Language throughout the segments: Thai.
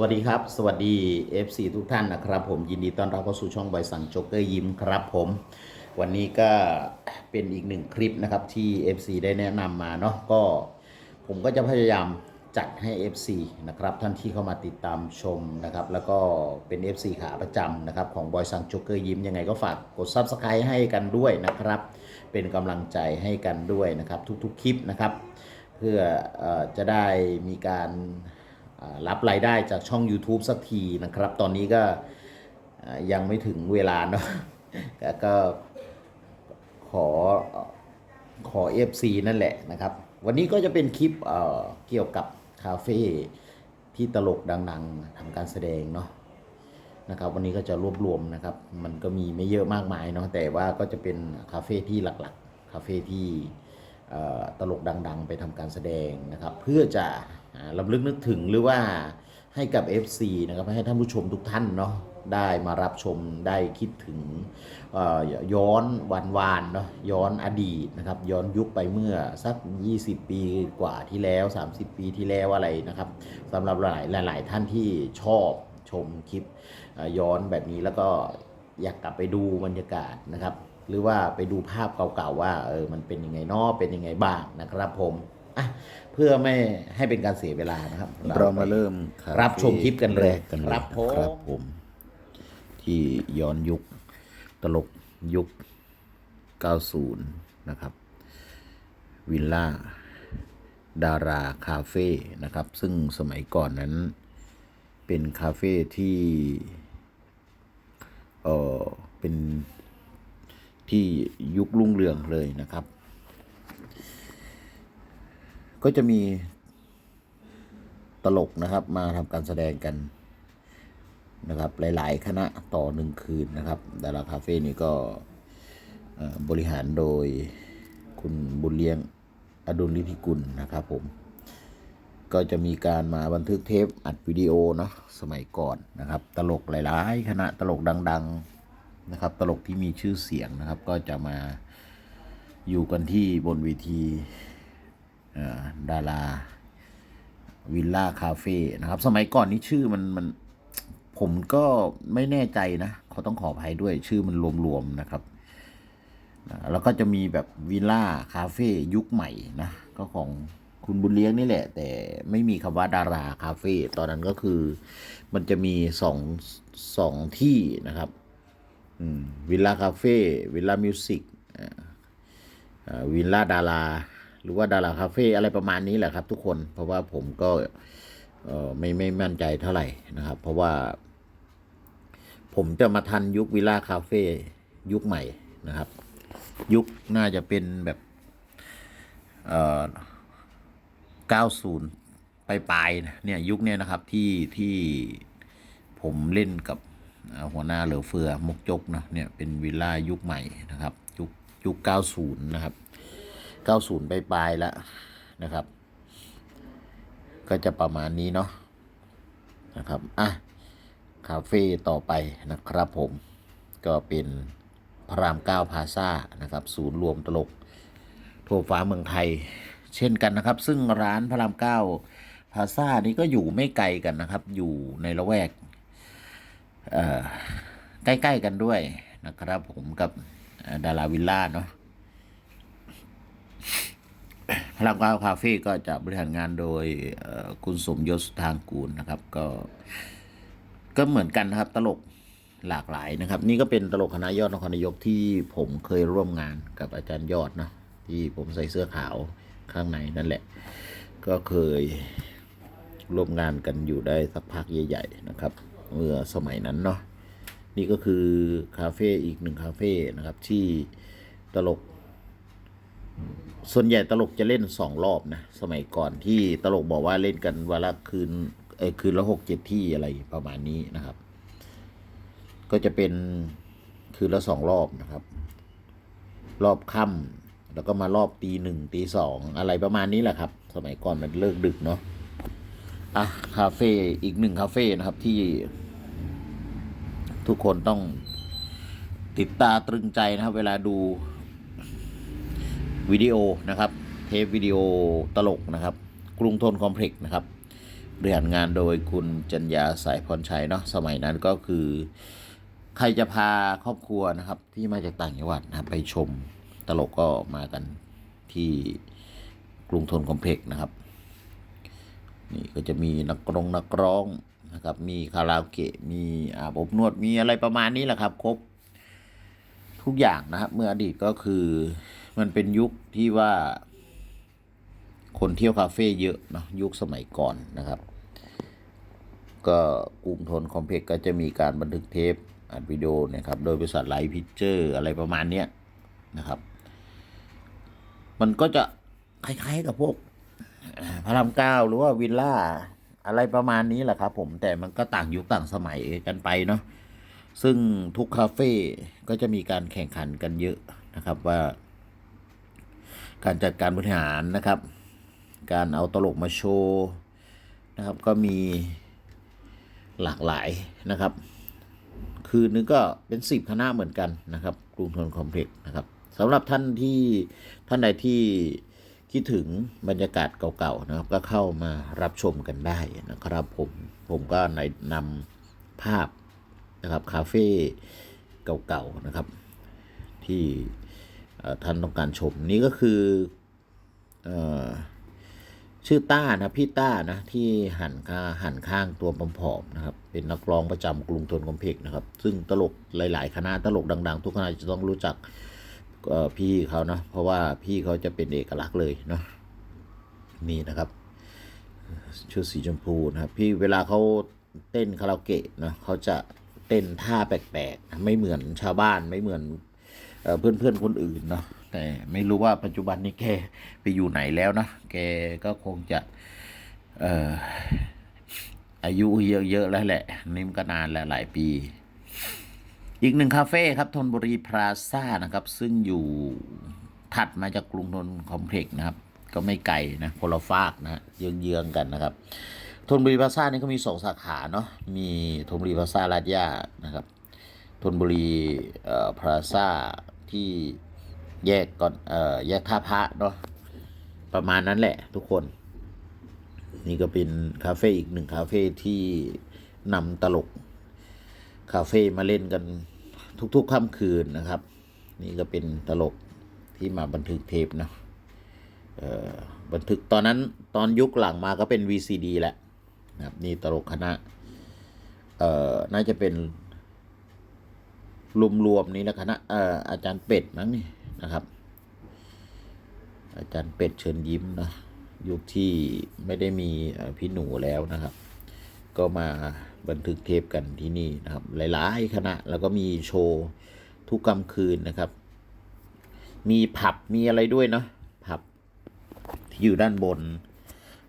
วัสดีครับ สวัสดี FC ทุกท่านนะครับ ผมยินดีต้อนรับเข้าสู่ช่องบอยสังโจ๊กเกอร์ยิ้มครับผม วันนี้ก็เป็นอีกหนึ่งคลิปนะครับที่ FC ได้แนะนำมาเนาะก็ผมก็จะพยายามจัดให้ FC นะครับท่านที่เข้ามาติดตามชมนะครับ แล้วก็เป็น FC ขาประจำนะครับของบอยสังโจ๊กเกอร์ยิ้มยังไงก็ฝากกด Subscribe ให้กันด้วยนะครับ เป็นกำลังใจให้กันด้วยนะครับทุกๆคลิปนะครับ เพื่ออจะได้มีการ รับรายได้จากช่อง YouTube สักทีนะครับ ตอนนี้ก็ยังไม่ถึงเวลาเนาะก็ก็ขอขอ FC นั่นแหละนะครับ วันนี้ก็จะเป็นคลิปเอ่อเกี่ยวกับคาเฟ่ที่ตลกดังๆทำการแสดงเนาะนะครับวันนี้ก็จะรวบรวมนะครับ มันก็มีไม่เยอะมากมายเนาะแต่ว่าก็จะเป็นคาเฟ่ที่หลักๆ คาเฟ่ที่เอ่อตลกดัง ๆ ไปทำการแสดงนะครับ เพื่อจะ ลำลึกนึกถึงหรือว่าให้กับ FC นะครับให้ท่านผู้ชมทุกท่านเนาะได้มารับชมได้คิดถึงย้อนวันวานเนาะย้อนอดีตนะครับย้อนยุคไปเมื่อสัก 20 ปีกว่าที่แล้ว 30 ปีที่แล้วอะไรนะครับสำหรับหลายหลายท่านที่ชอบชมคลิปย้อนแบบนี้แล้วก็อยากกลับไปดูบรรยากาศนะครับ หรือว่าไปดูภาพเก่าๆว่าเออมันเป็นยังไงเนอเป็นยังไงบ้างนะครับผม อะเพื่อไม่ให้เป็นการเสียเวลานะครับเรามาเริ่มคาเฟ่รับชมคลิปกันเลยแกันเลยครับผมครับผม ที่ย้อนยุคตลกยุค 90 นะครับ วิลล่า ดาราคาเฟ่นะครับ ซึ่งสมัยก่อนนั้น เป็นคาเฟ่ที่เออเป็นที่ยุครุ่งเรืองเลยนะครับ ก็จะมีตลกนะครับมาทำการแสดงกันนะครับ หลาย ๆ คณะต่อหนึ่งคืนนะครับดาราคาเฟ่นี่ก็บริหารโดยคุณบุญเลี้ยงอดุลลิธิกุลนะครับผม ก็จะมีการมาบันทึกเทปอัดวิดีโอเนาะสมัยก่อนนะครับ ตลกหลาย ๆ คณะตลกดัง ๆ นะครับ ตลกที่มีชื่อเสียงนะครับ ก็จะมาอยู่กันที่บนเวที ดาราวิลล่าคาเฟ่นะครับ สมัยก่อนนี้ชื่อมันมัน ผมก็ไม่แน่ใจนะเขาต้องขออภัยด้วยชื่อมันรวมๆนะครับ แล้วก็จะมีแบบวิลล่าคาเฟ่ยุคใหม่นะก็ของคุณบุญเลี้ยงนี่แหละ แต่ไม่มีคำว่าดาราคาเฟ่ตอนนั้นก็คือ มันจะมีสองสองที่นะครับวิลล่าคาเฟ่วิลล่ามิวสิกวิลล่าดารา รือว่าดาราคาเฟ่อะไรประมาณนี้แหละครับ ทุกคน เพราะว่าผมก็ไม่ไม่มั่นใจเท่าไหร่นะครับ เพราะว่า ผมจะมาทันยุควิลล่าคาเฟ่ยุคใหม่นะครับ ยุคน่าจะเป็นแบบเอ่อ90ปลายปลายเนี่ยยุคเนี้ยนะครับที่ที่ผมเล่นกับหัวหน้าเหลือเฟือมุกจกเนาะเนี่ยเป็นวิลล่ายุคใหม่นะครับ ยุคยุค90 นะครับ 90ปลายปลายแล้วนะครับ ก็จะประมาณนี้เนาะนะครับอะคาเฟ่ต่อไปนะครับผมก็เป็นพระรามเก้าพาซานะครับ ศูนย์รวมตลกทั่วฟ้าเมืองไทย เช่นกันนะครับ ซึ่งร้านพระรามเก้าพาซานี้ก็อยู่ไม่ไกลกันนะครับ อยู่ในละแวกใกล้ ๆ กันด้วยนะครับผมกับดาราวิลล่าเนาะ พระรามเก้าคาเฟ่ก็จะบริหารงานโดยคุณสมยศทางกูลนะครับ ก็ ก็เหมือนกันนะครับ ตลกหลากหลายนะครับ นี่ก็เป็นตลกคณะยอดนครนายกที่ผมเคยร่วมงานกับอาจารย์ยอดเนะที่ผมใส่เสื้อขาวข้างในนั่นแหละ ก็เคยร่วมงานกันอยู่ได้สักพักใหญ่ ๆ นะครับ เมื่อสมัยนั้นเนาะนี่ก็คือคาเฟ่อีกหนึ่งคาเฟ่นะครับที่ตลก ส่วนใหญ่ตลกจะเล่นสองรอบนะ สมัยก่อนที่ตลกบอกว่าเล่นกันวันละคืนเออคืนละหกเจ็ดที่อะไรประมาณนี้นะครับ ก็จะเป็นคืนละสองรอบนะครับ รอบค่ำแล้วก็มารอบตีหนึ่งตีสองอะไรประมาณนี้แหละครับ สมัยก่อนมันเลิกดึกเนาะอะคาเฟ่อีกหนึ่งคาเฟ่นะครับที่ทุกคนต้องติดตาตรึงใจนะครับ เวลาดู วิดีโอนะครับเทปวิดีโอตลกนะครับ กรุงทนคอมเพล็กซ์นะครับบริหารงานโดยคุณจัญญาสายพรชัยเนาะสมัยนั้นก็คือ ใครจะพาครอบครัวนะครับ ที่มาจากต่างจังหวัดนะครับไปชมตลกก็มากันที่กรุงทนคอมเพล็กซ์นะครับ นี่ก็จะมีนักร้องนักร้องนะครับ มีคาราโอเกะมีอาบอบนวดมีอะไรประมาณนี้แหละครับ ครบทุกอย่างนะครับ เมื่ออดีตก็คือ มันเป็นยุคที่ว่า คนเที่ยวคาเฟ่เยอะเนะยุคสมัยก่อนนะครับ ก็กรุงทนคอมเพล็กก็จะมีการบันทึกเทปอัดวิดีโอเนะครับ โดยบริษัทไลท์พิเจอร์อะไรประมาณเนี้ยนะครับ มันก็จะคล้ายๆกับพวกพระรามเก้าหรือว่าวิลล่าอะไรประมาณนี้แหละครับ ผมแต่มันก็ต่างยุคต่างสมัยกันไปเนาะซึ่งทุกคาเฟ่ก็จะมีการแข่งขันกันเยอะนะครับว่า การจัดการบริหารนะครับ การเอาตลกมาโชว์นะครับ ก็มีหลากหลายนะครับ คืนนึงก็เป็นสิบคณะเหมือนกันนะครับกรุงทนคอมเพล็กซ์นะครับสำหรับท่านที่ท่านใดที่คิดถึงบรรยากาศเก่าๆนะครับ ก็เข้ามารับชมกันได้นะครับ ผมผมก็ในนำภาพนะครับคาเฟ่เก่าๆนะครับ ที่ ท่านต้องการชมนี่ก็คืออชื่อต้านะพี่ต้านะที่หันข้าหันข้างตัวผอมๆนะครับ เป็นนักร้องประจำกรุงทนคอมเพกนะครับ ซึ่งตลกหลาย ๆ คณะตลกดัง ๆ ทุกคณะจะต้องรู้จักพี่เขานะเพราะว่าพี่เขาจะเป็นเอกลักษณ์เลยเนาะนี่นะครับชุดสีชมพูนะครับ พี่เวลาเขาเต้นคาราโอเกะนะเขาจะเต้นท่าแปลกๆ ไม่เหมือนชาวบ้านไม่เหมือน เอ่อนเพื่อนคนอื่นเนาะแต่ไม่รู้ว่าปัจจุบันนี้แกไปอยู่ไหนแล้วนะแกก็คงจะเอ่ออายุเยอะๆแล้วแหละนี่มก็นานแล้วหลายปี อีกหนึ่งคาเฟ่ครับธนบุรีพลาซ่านะครับ ซึ่งอยู่ถัดมาจากกรุงธนคอมเพล็กซ์นะครับ ก็ไม่ไกลนะคนละฟากนะเยื้องๆกันนะครับธนบุรีพลาซ่านี่เขามีสองสาขาเนาะมีธนบุรีพลาซ่าลาดย่านะครับธนบุรีเอ่อพลาซ่า ที่แยกก่อนเอ่อแยกท่าพระเนาะประมาณนั้นแหละทุกคน นี่ก็เป็นคาเฟ่อีกหนึ่งคาเฟ่ที่นำตลกคาเฟ่มาเล่นกันทุกๆค่ำคืนนะครับ นี่ก็เป็นตลกที่มาบันทึกเทปนะบันทึกตอนนั้นตอนยุคหลังมาก็เป็น VCD แหล้วนะครับนี่ตลกคณะน่าจะเป็น รวมๆนี้นะคณะเอ่ออาจารย์เป็ดมั้งนี่นะครับ อาจารย์เป็ดเชิญยิ้มนะยุคที่ไม่ได้มีพี่หนูแล้วนะครับ ก็มาบันทึกเทปกันที่นี่นะครับ หลายๆคณะแล้วก็มีโชว์ทุกกลางคืนนะครับ มีผับมีอะไรด้วยเนาะผับที่อยู่ด้านบน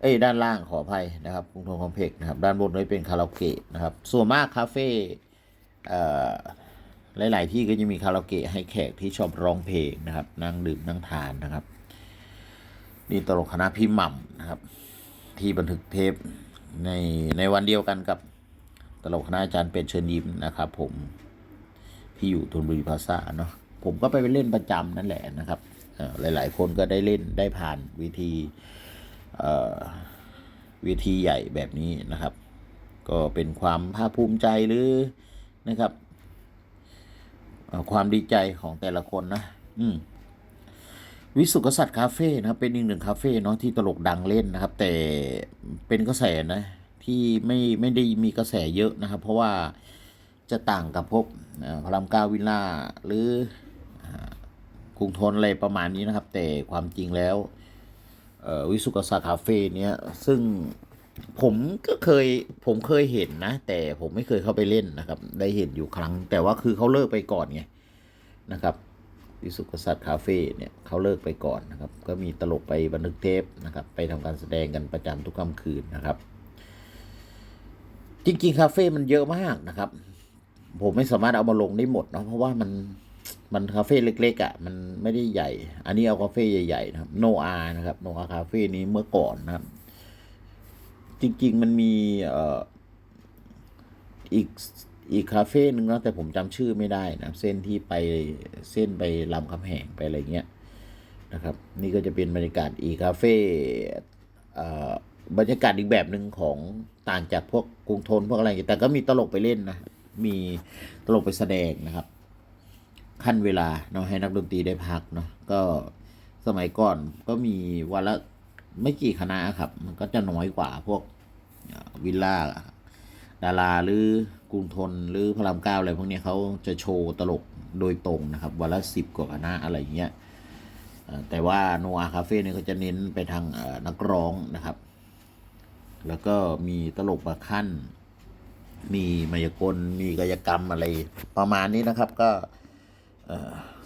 เอ้ยด้านล่างขออภัยนะครับกรุงทนคอมเพล็กซ์นะครับ ด้านบนนี่เป็นคาราโอเกะนะครับ ส่วนมากคาเฟ่เอ่อ หลาย ๆ ที่ก็จะมีคาราโอเกะให้แขกที่ชอบร้องเพลงนะครับ นั่งดื่มนั่งทานนะครับ นี่ตลกคณะพี่หม่ำนะครับ ที่บันทึกเทปในในวันเดียวกันกับตลกคณะอาจารย์เป็ดเชิญยิ้มนะครับ ผมที่อยู่ธนบุรีพาซาเนาะผมก็ไปเล่นประจำนั่นแหละนะครับหลาย ๆ คนก็ได้เล่นได้ผ่านวิธีวิธีใหญ่แบบนี้นะครับ ก็เป็นความภาคภูมิใจหรือนะครับ ความดีใจของแต่ละคนนะ อืมวิสุกษัตริย์คาเฟ่นะครับ เป็นอีกหนึ่งคาเฟ่เนาะที่ตลกดังเล่นนะครับ แต่เป็นกระแสนะที่ไม่ไม่ได้มีกระแสเยอะนะครับ เพราะว่าจะต่างกับพวกพระรามเก้าวิลล่าหรือกรุงทนอะไรประมาณนี้นะครับ แต่ความจริงแล้ววิสุกษัตริย์คาเฟ่เนี้ยซึ่ง ผมก็เคยผมเคยเห็นนะ แต่ผมไม่เคยเข้าไปเล่นนะครับ ได้เห็นอยู่ครั้ง แต่ว่าคือเขาเลิกไปก่อนไงนะครับวิสุกษัตริย์คาเฟ่เนี่ยเขาเลิกไปก่อนนะครับ ก็มีตลกไปบันทึกเทปนะครับ ไปทำการแสดงกันประจำทุกค่ำคืนนะครับ จริงๆคาเฟ่มันเยอะมากนะครับ ผมไม่สามารถเอามาลงได้หมดเนาะเพราะว่ามันมันคาเฟ่เล็กๆอะ่ะ มันไม่ได้ใหญ่ อันนี้เอาคาเฟ่ใหญ่ๆนะครับโนอานะครับโนอาคาเฟ่นี้เมื่อก่อนนะครับ จริง ๆ มันมีเอ่ออีกอีกคาเฟ่หนึ่งนะแต่ผมจำชื่อไม่ได้นะเส้นที่ไปเส้นไปลำคำแหงไปอะไรเงี้ยนะครับ นี่ก็จะเป็นบรรยากาศอีกคาเฟ่เอ่อบรรยากาศอีกแบบหนึ่งของต่างจากพวกกรุงทนพวกอะไรอย่างเงี้ยแต่ก็มีตลกไปเล่นนะ มีตลกไปแสดงนะครับ ขั้นเวลาเนาะให้นักดนตรีได้พักเนาะก็สมัยก่อนก็มีวันละ ไม่กี่คณะครับ มันก็จะน้อยกว่าพวกวิลล่าดาราหรือกรุงทนหรือพระรามเก้าอะไรพวกนี้เขาจะโชว์ตลกโดยตรงนะครับวันละสิบกว่าคณะอะไรอย่างเงี้ยแต่ว่าโนอาคาเฟ่เนี่ยเขาจะเน้นไปทางนักร้องนะครับ แล้วก็มีตลกประขั้น มีมายากลมีกายกรรมอะไรประมาณนี้นะครับก็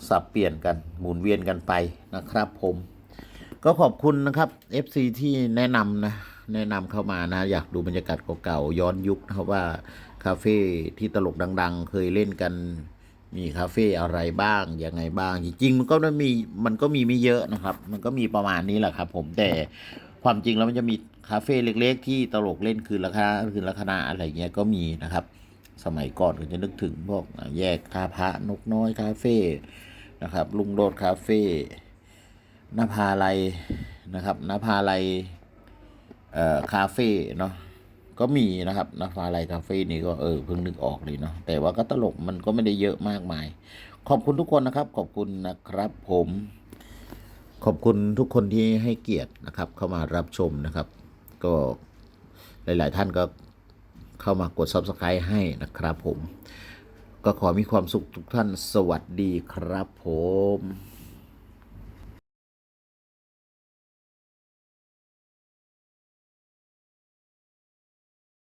สับเปลี่ยนกันหมุนเวียนกันไปนะครับผม ก็ขอบคุณนะครับ FC ที่แนะนำนะแนะนำเข้ามานะ อยากดูบรรยากาศเก่าๆย้อนยุคนะครับว่าคาเฟ่ที่ตลกดัง ๆ เคยเล่นกันมีคาเฟ่อะไรบ้างยังไงบ้าง จริงๆมันก็ม่มีมันก็มีไม่เยอะนะครับ มันก็มีประมาณนี้แหละครับ ผมแต่ความจริงแล้วมันจะมีคาเฟ่เล็ก ๆ ที่ตลกเล่นคืนละคณะคืนละคณะอะไรเงี้ยก็มีนะครับ สมัยก่อนก็จะนึกถึงพวกแยกท่าพระนกน้อยคาเฟ่นะครับลุงโดดคาเฟ่ นภาลัยนะครับนภาลัยเอ่อคาเฟ่เนาะก็มีนะครับนภาลัยคาเฟ่นี่ก็เออเพิ่งนึกออกเลยเนาะแต่ว่าก็ตลกมันก็ไม่ได้เยอะมากมาย ขอบคุณทุกคนนะครับ ขอบคุณนะครับผม ขอบคุณทุกคนที่ให้เกียรตินะครับ เข้ามารับชมนะครับ ก็หลาย ๆ ท่านก็เข้ามากด subscribe ให้นะครับผม ก็ขอมีความสุขทุกท่านสวัสดีครับผม